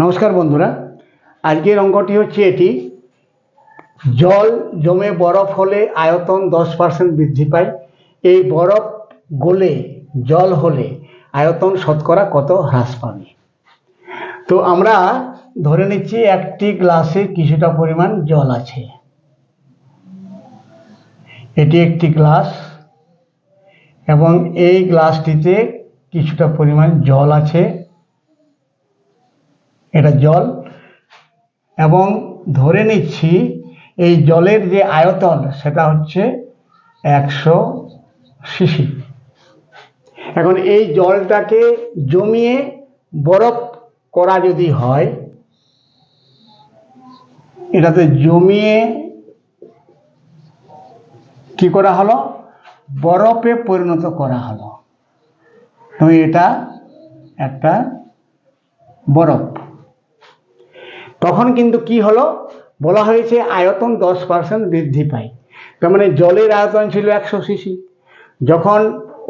নমস্কার বন্ধুরা। আজকের অঙ্কটি হচ্ছে এটি। জল জমে বরফ হলে আয়তন দশ পার্সেন্ট বৃদ্ধি পায়। এই বরফ গলে জল হলে আয়তন শতকরা কত হ্রাস পাবে? তো আমরা ধরে নিচ্ছি একটি গ্লাসে কিছুটা পরিমাণ জল আছে। এটি একটি গ্লাস এবং এই গ্লাসটিতে কিছুটা পরিমাণ জল আছে। এটা জল। এবং ধরে নিচ্ছি, এই জলের যে আয়তন, সেটা হচ্ছে একশো সিসি। এখন এই জলটাকে জমিয়ে বরফ করা যদি হয়, এটাতে জমিয়ে কি করা হলো? বরফে পরিণত করা হলো। তো এটা একটা বরফ। তখন কিন্তু কি হলো? বলা হয়েছে আয়তন দশ পার্সেন্ট বৃদ্ধি পায়। তার মানে জলের আয়তন ছিল একশো সিসি যখন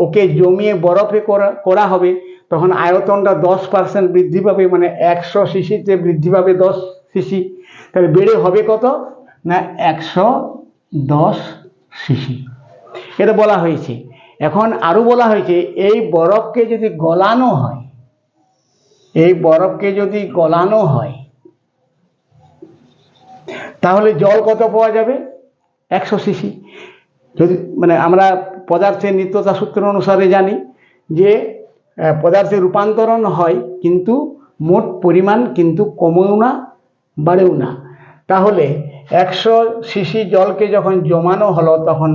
ওকে জমিয়ে বরফে করা করা হবে, তখন আয়তনটা দশ পার্সেন্ট বৃদ্ধি পাবে মানে একশো সিসিতে বৃদ্ধি পাবে দশ সিসি তাহলে বেড়ে হবে কত? না, একশো দশ সিসি এটা বলা হয়েছে। এখন আরও বলা হয়েছে, এই বরফকে যদি গলানো হয়, এই বরফকে যদি গলানো হয় তাহলে জল কত পাওয়া যাবে? একশো সিসি যদি মানে আমরা পদার্থের নিত্যতা সূত্র অনুসারে জানি যে পদার্থের রূপান্তরণ হয় কিন্তু মোট পরিমাণ কিন্তু কমেও না, বাড়েও না। তাহলে একশো সিসি জলকে যখন জমানো হলো তখন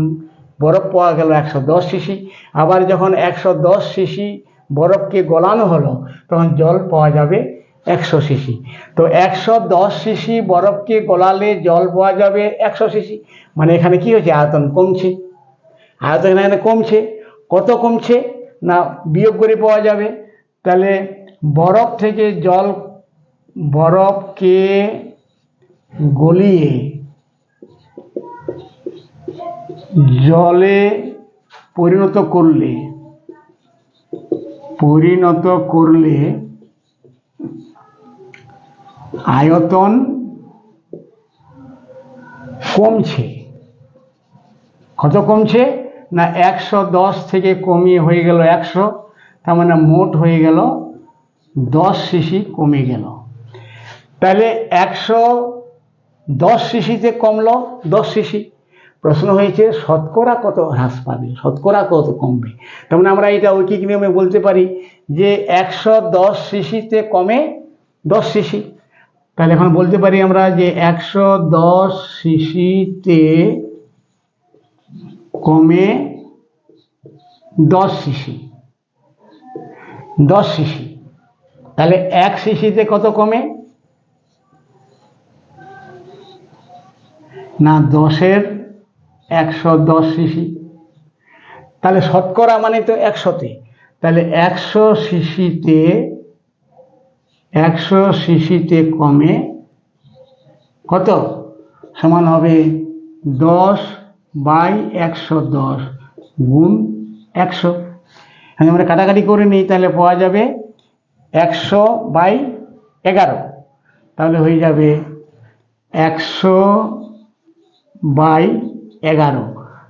বরফ পাওয়া গেল একশো দশ সিসি আবার যখন একশো দশ সিসি বরফকে গলানো হলো তখন জল পাওয়া যাবে একশো সিসি। তো একশো দশ সিসি বরফকে গলালে জল পাওয়া যাবে একশো সিসি। মানে এখানে কি হচ্ছে আয়তন কমছে। আয়তন এখানে কমছে। কত কমছে? না, বিয়োগ করে পাওয়া যাবে। তাহলে বরফ থেকে জল বরফকে গলিয়ে জলে পরিণত করলে পরিণত করলে আয়তন কমছে। কত কমছে? না, একশো দশ থেকে কমিয়ে হয়ে গেল একশো, তার মানে মোট হয়ে গেল দশ সিসি কমে গেল। তাহলে একশো দশ সিসিতে কমলো দশ সিসি। প্রশ্ন হয়েছে, শতকরা কত হ্রাস পাবে? শতকরা কত কমবে? তার মানে আমরা এটা ঐকিক নিয়মে বলতে পারি যে একশো দশ সিসিতে কমে দশ সিসি। তাহলে এখন বলতে পারি আমরা যে একশো দশ সিসিতে কমে দশ সিসি। দশ সিসি। তাহলে এক সিসিতে কত কমে? না, দশের একশো দশ সিসি। তাহলে শতকরা মানে তো একশোতে। তাহলে একশো সিসিতে একশো সিসিতে কমে কত? সমান হবে দশ বাই একশো দশ গুণ একশো। আমি আমরা কাটাকাটি করে নিই, তাহলে পাওয়া যাবে একশো বাই এগারো। তাহলে হয়ে যাবে একশো বাই এগারো।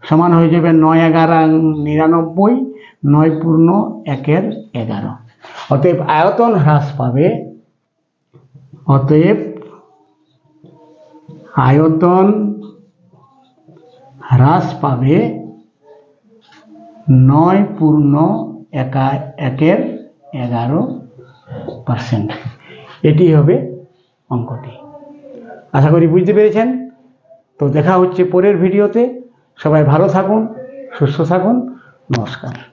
সমান হয়ে যাবে নয় এগারো নিরানব্বই, নয় পূর্ণ একের এগারো। অতএব আয়তন হ্রাস পাবে অতএব আয়তন হ্রাস পাবে নয় পূর্ণ একা একের এগারো পার্সেন্ট এটি হবে অঙ্কটি। আশা করি বুঝতে পেরেছেন? তো দেখা হচ্ছে পরের ভিডিওতে। সবাই ভালো থাকুন, সুস্থ থাকুন। নমস্কার।